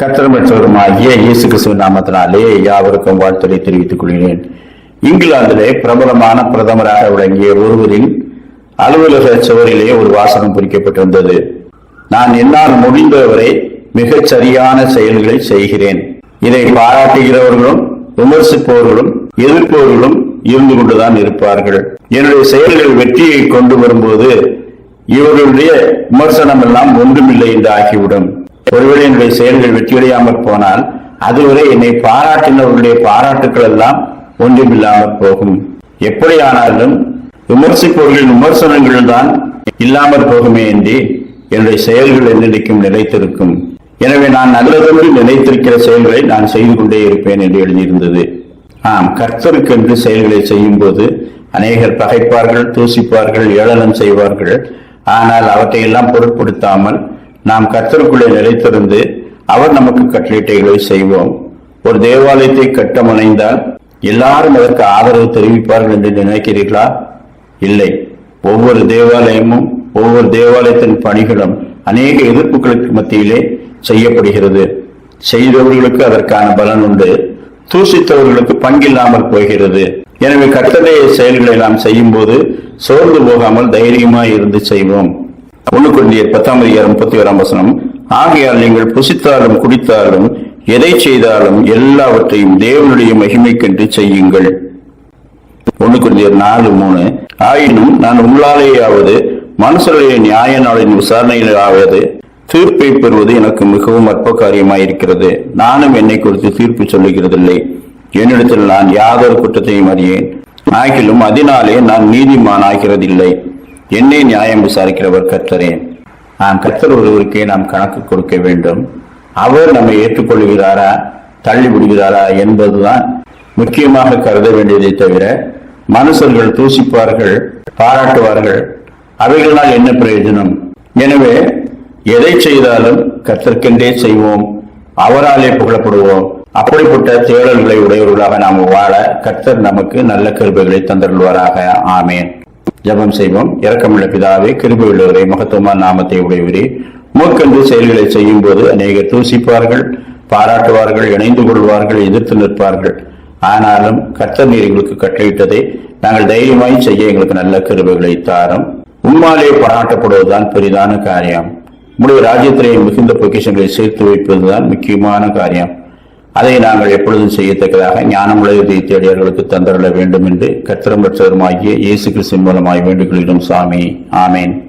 கத்திரமற்றவருமாகிய இயேசு கிறிஸ்துவ நாமத்தினாலே யாவருக்கும் வாழ்த்துறை தெரிவித்துக் கொள்கிறேன். இங்கிலாந்திலே பிரபலமான பிரதமராக விளங்கிய ஒருவரின் அலுவலக சுவரிலே ஒரு வாசகம் பொறிக்கப்பட்டிருந்தது நான் என்னால் முடிந்தவரை மிகச் சரியான செயல்களை செய்கிறேன். இதை பாராட்டுகிறவர்களும் விமர்சிப்பவர்களும் எதிர்ப்பவர்களும் இருந்து கொண்டுதான் இருப்பார்கள். என்னுடைய செயல்கள் வெற்றியை கொண்டு வரும்போது இவர்களுடைய விமர்சனம் எல்லாம் ஒன்றுமில்லை என்று ஆகிவிடும். ஒருவேளை என்னுடைய செயல்கள் வெற்றியடையாமல் போனால் அதுவரை என்னை பாராட்டினவர்களுடைய பாராட்டுக்கள் எல்லாம் ஒன்றுமில்லாமல் போகும். எப்படியானாலும் விமர்சிப்பவர்களின் விமர்சனங்கள் தான் இல்லாமல் போகுமே என்று என்னுடைய செயல்கள் என்றைக்கும் நிலைத்திருக்கும். எனவே நான் நல்லதொன்று நினைத்திருக்கிற செயல்களை நான் செய்து கொண்டே இருப்பேன் என்று எழுதியிருந்தது. ஆம் கர்த்தருக்கென்று செயல்களை செய்யும் போது அநேகர் பகைப்பார்கள் தூசிப்பார்கள் ஏளனம் செய்வார்கள். ஆனால் அவற்றையெல்லாம் பொருட்படுத்தாமல் நாம் கர்த்தருக்குள்ளே நிலைத்திருந்து அவர் நமக்கு கட்டளையிட்டைகளை செய்வோம். ஒரு தேவாலயத்தை கட்ட முனைந்தால் எல்லாரும் அதற்கு ஆதரவு தெரிவிப்பார்கள் என்று நினைக்கிறீர்களா? இல்லை. ஒவ்வொரு தேவாலயமும் ஒவ்வொரு தேவாலயத்தின் பணிகளும் அநேக எதிர்ப்புகளுக்கு மத்தியிலே செய்யப்படுகிறது. செய்தவர்களுக்கு அதற்கான பலன் உண்டு. தூசித்தவர்களுக்கு பங்கில்லாமல் போகிறது. எனவே கட்டளைய செயல்களை நாம் செய்யும் போது சோர்ந்து போகாமல் தைரியமாய் இருந்து செய்வோம். ஒன்று கொண்டியர் பத்தாம் அதிகாரம் முப்பத்தி ஓராம் வசனம். ஆகையால் நீங்கள் புசித்தாலும் குடித்தாலும் எதை செய்தாலும் எல்லாவற்றையும் தேவனுடைய மகிமைக்கென்று செய்யுங்கள். ஒன்று கொண்டியர் நாலு மூணு. ஆயினும் நான் உங்களாலேயாவது மனுஷருடைய நியாய நாளின் விசாரணையிலாவது தீர்ப்பை பெறுவது எனக்கு மிகவும் அற்ப காரியமாயிருக்கிறது நானும் என்னை குறித்து தீர்ப்பு சொல்லுகிறதில்லை. என்னிடத்தில் நான் யாதொரு குற்றத்தையும் அறியேன். ஆகிலும் அதனாலே நான் நீதிமான் ஆகிறதில்லை என்னை நியாயம் விசாரிக்கிறவர் கர்த்தரே. நாம் கர்த்தர் ஒருவருக்கே நாம் கணக்கு கொடுக்க வேண்டும். அவர் நம்மை ஏற்றுக்கொள்கிறாரா தள்ளி விடுகிறாரா என்பதுதான் முக்கியமாக கருத வேண்டியதை தவிர மனுஷர்கள் தூசிப்பார்கள் பாராட்டுவார்கள். அவைகளால் என்ன பிரயோஜனம்? எனவே எதை செய்தாலும் கர்த்தர்க்கென்றே செய்வோம். அவராலே புகழப்படுவோம். அப்படிப்பட்ட தேடல்களை உடையவர்களாக நாம் வாழ கர்த்தர் நமக்கு நல்ல கருவிகளை தந்தருள்வாராக. ஆமேன். ஜெபம் செய்வோம். இரக்கமுள்ள பிதாவே கிருபை உள்ளவரே மகத்துவமான நாமத்தை உடையவரே மூக்கன்று செயல்களை செய்யும் போது அநேகர் தூசிப்பார்கள் பாராட்டுவார்கள் இணைந்து கொள்வார்கள் எதிர்த்து நிற்பார்கள். ஆனாலும் கர்த்தர் நீர் எங்களுக்கு கட்டளையிட்டதை நாங்கள் தைரியமாய் செய்ய எங்களுக்கு நல்ல கிருபைகளை தாரம். உம்மாலே பாராட்டப்படுவதுதான் பெரிதான காரியம். உங்களுடைய ராஜ்யத்திலே மிகுந்த பொக்கிஷங்களை சேர்த்து வைப்பதுதான் முக்கியமான காரியம். அதை நாங்கள் எப்பொழுதும் செய்யத்தக்கதாக ஞானம் இதை தேடியவர்களுக்கு தந்தரல வேண்டும் என்று கத்திரம் பெற்றவருமாகிய இயேசு கிறிஸ்துவின் மூலமாய் சாமி. ஆமேன்.